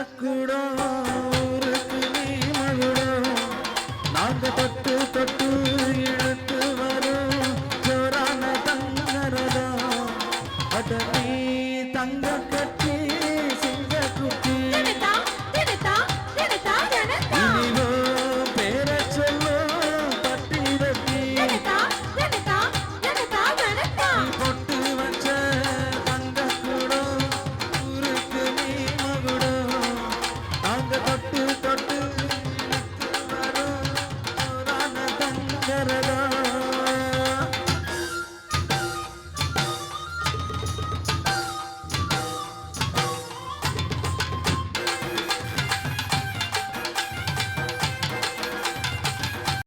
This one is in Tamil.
மனக்குடா ஊருக்கு நீ மகுடா நாங்க பட்டு பட்டு இழுத்து வரும். தங்க கட்டு ಶರಣ